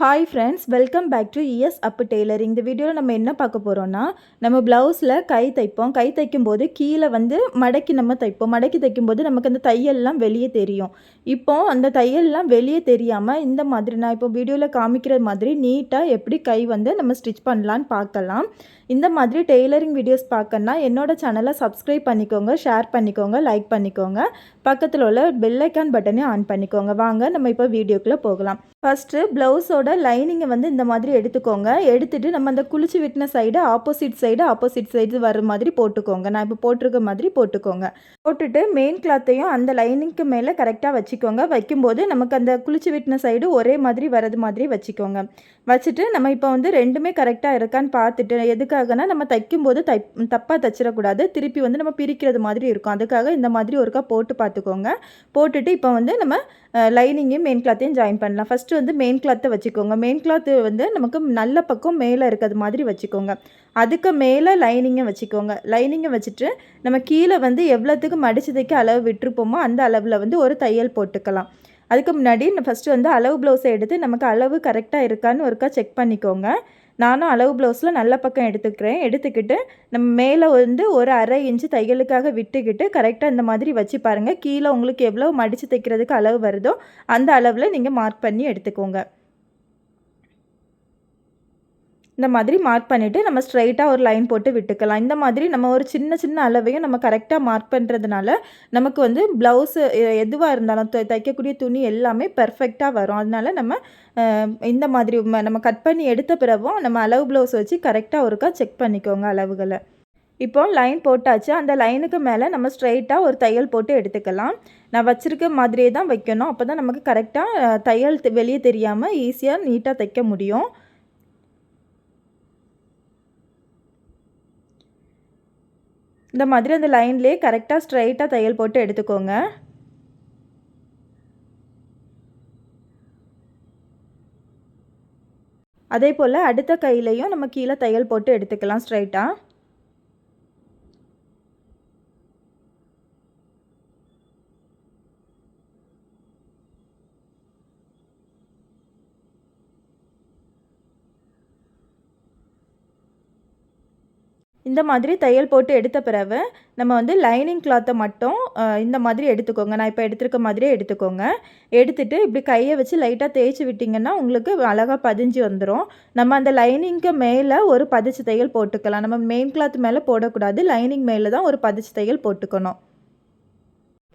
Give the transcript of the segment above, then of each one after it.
Hi friends welcome back to ES Appu tailoring இந்த வீடியோவில் நம்ம என்ன பார்க்க போகிறோன்னா நம்ம ப்ளவுஸில் கை தைப்போம். கை தைக்கும்போது கீழே வந்து மடக்கி நம்ம தைப்போம். மடக்கி தைக்கும்போது நமக்கு அந்த தையல்லாம் வெளியே தெரியும். இப்போ அந்த தையல்லாம் வெளியே தெரியாமல் இந்த மாதிரி நான் இப்போ வீடியோவில் காமிக்கிற மாதிரி நீட்டாக எப்படி கை வந்து நம்ம ஸ்டிச் பண்ணலான்னு பார்க்கலாம். இந்த மாதிரி டெய்லரிங் வீடியோஸ் பார்க்கணுன்னா என்னோட சேனலை சப்ஸ்கிரைப் பண்ணிக்கோங்க ஷேர் பண்ணிக்கோங்க லைக் பண்ணிக்கோங்க. பக்கத்தில் உள்ள பெல்லைக்கான் பட்டனே ஆன் பண்ணிக்கோங்க. வாங்க நம்ம இப்போ வீடியோக்குள்ளே போகலாம். ஃபஸ்ட்டு ப்ளவுஸோட லைனிங்கை வந்து இந்த மாதிரி எடுத்துக்கோங்க. எடுத்துகிட்டு நம்ம அந்த குளிச்சு விட்டின side opposite side opposite side வர மாதிரி போட்டுக்கோங்க. நான் இப்போ போட்டிருக்க மாதிரி போட்டுக்கோங்க. போட்டுட்டு மெயின் கிளாத்தையும் அந்த லைனிங்க்கு மேலே கரெக்டாக வச்சுக்கோங்க. வைக்கும்போது நமக்கு அந்த குளிச்சு விட்டின சைடு ஒரே மாதிரி வரது மாதிரி வச்சுக்கோங்க. வச்சுட்டு நம்ம இப்போ வந்து ரெண்டுமே கரெக்டாக இருக்கான்னு பார்த்துட்டு எதுக்காகனா நம்ம தைக்கும்போது தை தப்பாக தைச்சிடக்கூடாது. திருப்பி வந்து நம்ம பிரிக்கிறது மாதிரி இருக்கும். அதுக்காக இந்த மாதிரி ஒருக்கா போட்டு பார்த்துக்கோங்க. போட்டுட்டு இப்போ வந்து நம்ம லைனிங்கையும் மெயின் கிளாத்தையும் ஜாயின் பண்ணலாம். ஃபஸ்ட்டு வந்து மெயின் கிளாத்தை வச்சுக்கோங்க. மெயின் கிளாத்து வந்து நமக்கு நல்ல பக்கம் மேலே இருக்கிறது மாதிரி வச்சுக்கோங்க. அதுக்கு மேலே லைனிங்கை வச்சுக்கோங்க. லைனிங்கை வச்சுட்டு நம்ம கீழே வந்து எவ்வளோத்துக்கு மடிச்சதைக்கு அளவு விட்டுருப்போமோ அந்த அளவில் வந்து ஒரு தையல் போட்டுக்கலாம். அதுக்கு முன்னாடி ஃபஸ்ட்டு வந்து அளவு ப்ளவுஸை எடுத்து நமக்கு அளவு கரெக்டாக இருக்கான்னு ஒருக்கா செக் பண்ணிக்கோங்க. நானும் அளவு ப்ளவுஸில் நல்ல பக்கம் எடுத்துக்கிறேன். எடுத்துக்கிட்டு நம்ம மேலே வந்து ஒரு அரை இன்ச்சு தையலுக்காக விட்டுக்கிட்டு கரெக்டாக இந்த மாதிரி வச்சு பாருங்கள் கீழே உங்களுக்கு எவ்வளோ மடித்து தைக்கிறதுக்கு அளவு வருதோ அந்த அளவில் நீங்கள் மார்க் பண்ணி எடுத்துக்கோங்க. இந்த மாதிரி மார்க் பண்ணிவிட்டு நம்ம ஸ்ட்ரைட்டாக ஒரு லைன் போட்டு விட்டுக்கலாம். இந்த மாதிரி நம்ம ஒரு சின்ன சின்ன அளவையும் நம்ம கரெக்டாக மார்க் பண்ணுறதுனால நமக்கு வந்து ப்ளவுஸு எதுவாக இருந்தாலும் தைக்கக்கூடிய துணி எல்லாமே பர்ஃபெக்டாக வரும். அதனால நம்ம இந்த மாதிரி நம்ம கட் பண்ணி எடுத்த பிறகும் நம்ம அளவு ப்ளவுஸ் வச்சு கரெக்டாக ஒருக்கா செக் பண்ணிக்கோங்க அளவுகளை. இப்போ லைன் போட்டாச்சு. அந்த லைனுக்கு மேலே நம்ம ஸ்ட்ரைட்டாக ஒரு தையல் போட்டு எடுத்துக்கலாம். நான் வச்சுருக்க மாதிரியே தான் வைக்கணும். அப்போ தான் நமக்கு கரெக்டாக தையல் வெளியே தெரியாமல் ஈஸியாக நீட்டாக தைக்க முடியும். இந்த மாதிரி அந்த லைன்லேயே கரெக்டாக ஸ்ட்ரைட்டாக தையல் போட்டு எடுத்துக்கோங்க. அதே போல் அடுத்த கையிலையும் நம்ம கீழே தையல் போட்டு எடுத்துக்கலாம் ஸ்ட்ரைட்டாக இந்த மாதிரி தையல் போட்டு எடுத்த பிறகு நம்ம வந்து லைனிங் கிளாத்தை மட்டும் இந்த மாதிரி எடுத்துக்கோங்க. நான் இப்போ எடுத்துருக்க மாதிரியே எடுத்துக்கோங்க. எடுத்துகிட்டு இப்படி கையை வச்சு லைட்டாக தேய்ச்சி விட்டிங்கன்னா உங்களுக்கு அழகாக பதிஞ்சு வந்துடும் நம்ம அந்த லைனிங்க்கு மேலே ஒரு பதிச்சு தையல் போட்டுக்கலாம். நம்ம மெயின் கிளாத் மேலே போடக்கூடாது. லைனிங் மேலே தான் ஒரு பதிச்சு தையல் போட்டுக்கணும்.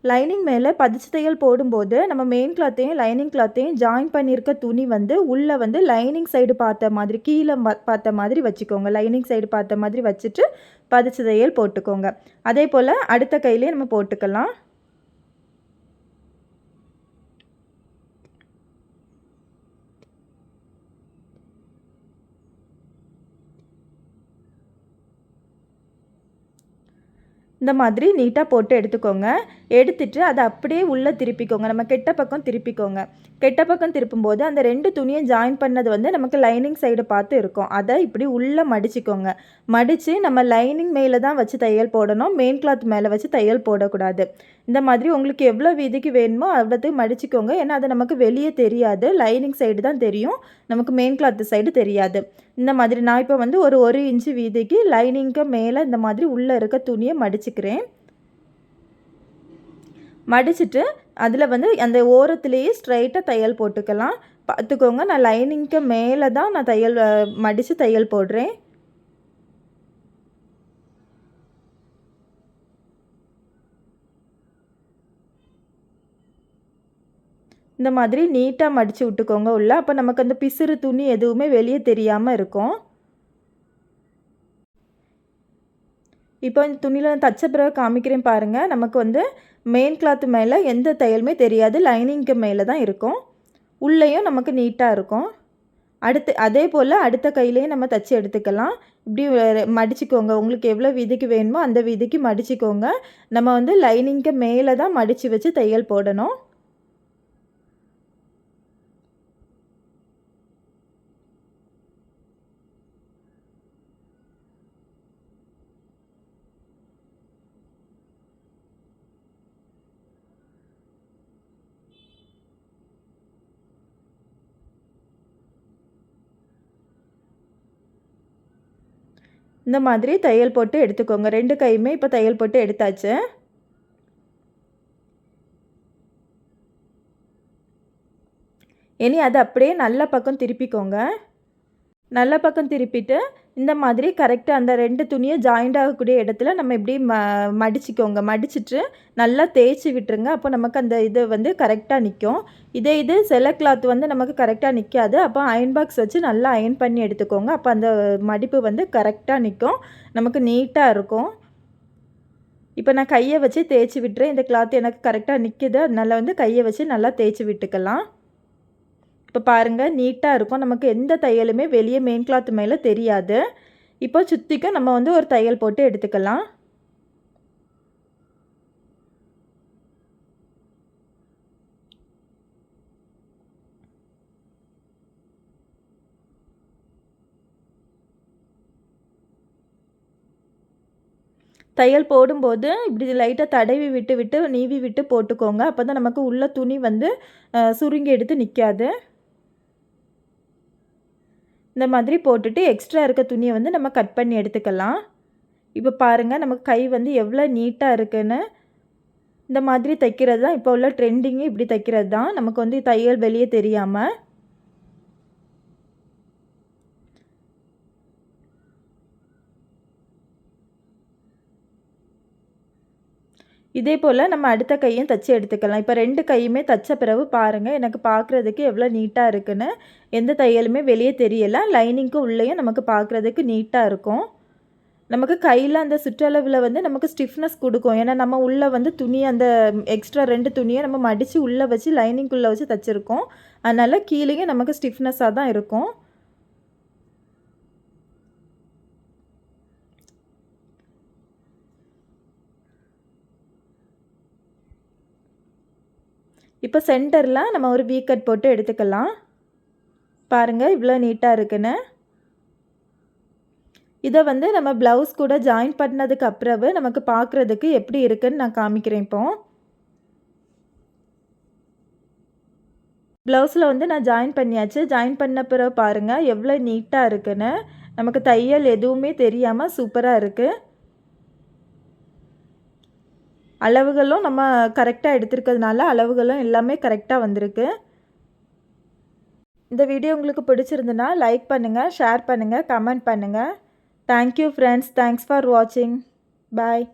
லைனிங் மேலே பதிச்சு தையல் போடும்போது நம்ம மெயின் கிளாத்தையும் லைனிங் கிளாத்தையும் ஜாயின் பண்ணியிருக்க துணி வந்து உள்ளே வந்து லைனிங் சைடு பார்த்த மாதிரி கீழே பார்த்த மாதிரி வச்சுக்கோங்க. லைனிங் சைடு பார்த்த மாதிரி வச்சுட்டு பதிச்சு தையல் போட்டுக்கோங்க. அதே போல் அடுத்த கையிலே நம்ம போட்டுக்கலாம். இந்த மாதிரி நீட்டாக போட்டு எடுத்துக்கோங்க. எடுத்துட்டு அதை அப்படியே உள்ளே திருப்பிக்கோங்க. நம்ம கெட்ட பக்கம் திருப்பிக்கோங்க. கெட்ட பக்கம் திருப்பும்போது அந்த ரெண்டு துணியை ஜாயின் பண்ணது வந்து நமக்கு லைனிங் சைடு பார்த்து இருக்கும். அதை இப்படி உள்ளே மடிச்சிக்கோங்க. மடித்து நம்ம லைனிங் மேலே தான் வச்சு தையல் போடணும். மெயின் கிளாத் மேலே வச்சு தையல் போடக்கூடாது. இந்த மாதிரி உங்களுக்கு எவ்வளோ வீதிக்கு வேணுமோ அவ்வளோத்துக்கு மடிச்சுக்கோங்க. ஏன்னா அது நமக்கு வெளியே தெரியாது. லைனிங் சைடு தான் தெரியும். நமக்கு மெயின் கிளாத் சைடு தெரியாது. இந்த மாதிரி நான் இப்போ வந்து ஒரு ஒரு இன்ச்சு வீதிக்கு லைனிங்க்கு மேலே இந்த மாதிரி உள்ளே இருக்க துணியை மடிச்சுக்கிறேன். மடிச்சுட்டு அதில் வந்து அந்த ஓரத்துலேயே ஸ்ட்ரைட்டாக தையல் போட்டுக்கலாம். பார்த்துக்கோங்க. நான் லைனிங்க்கு மேலே தான் நான் தையல் மடித்து தையல் போடுறேன். இந்த மாதிரி நீட்டாக மடித்து விட்டுக்கோங்க உள்ள. அப்போ நமக்கு அந்த பிசுறு துணி எதுவுமே வெளியே தெரியாமல் இருக்கும். இப்போ இந்த துணியில் தச்ச பிறகு காமிக்கிறேன் பாருங்கள் நமக்கு வந்து மெயின் கிளாத்து மேலே எந்த தையலுமே தெரியாது. லைனிங்க்கு மேலே தான் இருக்கும். உள்ளேயும் நமக்கு நீட்டாக இருக்கும். அடுத்து அதே போல் அடுத்த கையிலையும் நம்ம தச்சு எடுத்துக்கலாம். இப்படி மடிச்சுக்கோங்க. உங்களுக்கு எவ்வளோ விதிக்கு வேணுமோ அந்த விதிக்கு மடிச்சுக்கோங்க. நம்ம வந்து லைனிங்க்கு மேலே தான் மடித்து வச்சு தையல் போடணும். இந்த மாதிரி தையல் போட்டு எடுத்துக்கோங்க. ரெண்டு கையுமே இப்போ தையல் போட்டு எடுத்தாச்சு. இனி அதை அப்படியே நல்ல பக்கம் திருப்பிக்கோங்க. நல்ல பக்கம் திருப்பிட்டு இந்த மாதிரி கரெக்டாக அந்த ரெண்டு துணியை ஜாயிண்ட் ஆகக்கூடிய இடத்துல நம்ம இப்படி ம மடிச்சிக்கோங்க. மடிச்சிட்டு நல்லா தேய்ச்சி விட்டுருங்க. அப்போ நமக்கு அந்த இது வந்து கரெக்டாக நிற்கும் இதே இது செல கிளாத் வந்து நமக்கு கரெக்டாக நிற்காது அப்போ அயன் பாக்ஸ் வச்சு நல்லா அயன் பண்ணி எடுத்துக்கோங்க. அப்போ அந்த மடிப்பு வந்து கரெக்டாக நிற்கும் நமக்கு நீட்டாக இருக்கும். இப்போ நான் கையை வச்சு தேய்ச்சி விட்டுறேன். இந்த கிளாத் எனக்கு கரெக்டாக நிற்கிது அதனால் வந்து கையை வச்சு நல்லா தேய்ச்சி விட்டுக்கலாம். இப்போ பாருங்கள் நீட்டாக இருக்கும். நமக்கு எந்த தையலுமே வெளியே மெயின் கிளாத் மேலே தெரியாது. இப்போ சுற்றிக்கும் நம்ம வந்து ஒரு தையல் போட்டு எடுத்துக்கலாம். தையல் போடும்போது இப்படி லைட்டாக தடவி விட்டு விட்டு நீவி விட்டு போட்டுக்கோங்க. அப்போ தான் நமக்கு உள்ள துணி வந்து சுருங்கி எடுத்து நிற்காது இந்த மாதிரி போட்டுட்டு எக்ஸ்ட்ரா இருக்க துணியை வந்து நம்ம கட் பண்ணி எடுத்துக்கலாம். இப்போ பாருங்கள் நமக்கு கை வந்து எவ்வளோ நீட்டாக இருக்குன்னு. இந்த மாதிரி தைக்கிறது தான் இப்போ உள்ள ட்ரெண்டிங்கு இப்படி தைக்கிறது தான் நமக்கு வந்து தையல் வெளியே தெரியாமல் இதே போல் நம்ம அடுத்த கையும் தைச்சி எடுத்துக்கலாம். இப்போ ரெண்டு கையுமே தைச்ச பிறகு பாருங்கள் எனக்கு பார்க்குறதுக்கு எவ்வளோ நீட்டாக இருக்குன்னு. எந்த தையலுமே வெளியே தெரியலை. லைனிங்க்கு உள்ளேயும் நமக்கு பார்க்குறதுக்கு நீட்டாக இருக்கும். நமக்கு கையில் அந்த சுற்றளவில் வந்து நமக்கு ஸ்டிஃப்னஸ் கொடுக்கும். ஏன்னா நம்ம உள்ளே வந்து துணி அந்த எக்ஸ்ட்ரா ரெண்டு துணியை நம்ம மடித்து உள்ளே வச்சு லைனிங்குள்ளே வச்சு தைச்சிருக்கோம். அதனால் கீழேயும் நமக்கு ஸ்டிஃப்னஸாக தான் இருக்கும். இப்போ சென்டரில் நம்ம ஒரு வீ கட் போட்டு எடுத்துக்கலாம். பாருங்கள் இவ்வளோ நீட்டாக இருக்குன்னு. இதை வந்து நம்ம ப்ளவுஸ் கூட ஜாயின் பண்ணதுக்கு அப்புறவு நமக்கு பார்க்குறதுக்கு எப்படி இருக்குன்னு நான் காமிக்கிறேன் இப்போ. ப்ளவுஸில் வந்து நான் ஜாயின் பண்ணியாச்சு. ஜாயின் பண்ண பிறகு பாருங்கள் எவ்வளோ நீட்டாக இருக்குன்னு. நமக்கு தையல் எதுவுமே தெரியாமல் சூப்பராக இருக்குது அளவுகளும் நம்ம கரெக்டாக எடுத்திருக்கிறதுனால அளவுகளும் எல்லாமே கரெக்டாக வந்திருக்கு. இந்த வீடியோ உங்களுக்கு பிடிச்சிருந்துன்னா லைக் பண்ணுங்கள் ஷேர் பண்ணுங்கள் கமெண்ட் பண்ணுங்கள் thank you friends thanks for வாட்சிங் பாய்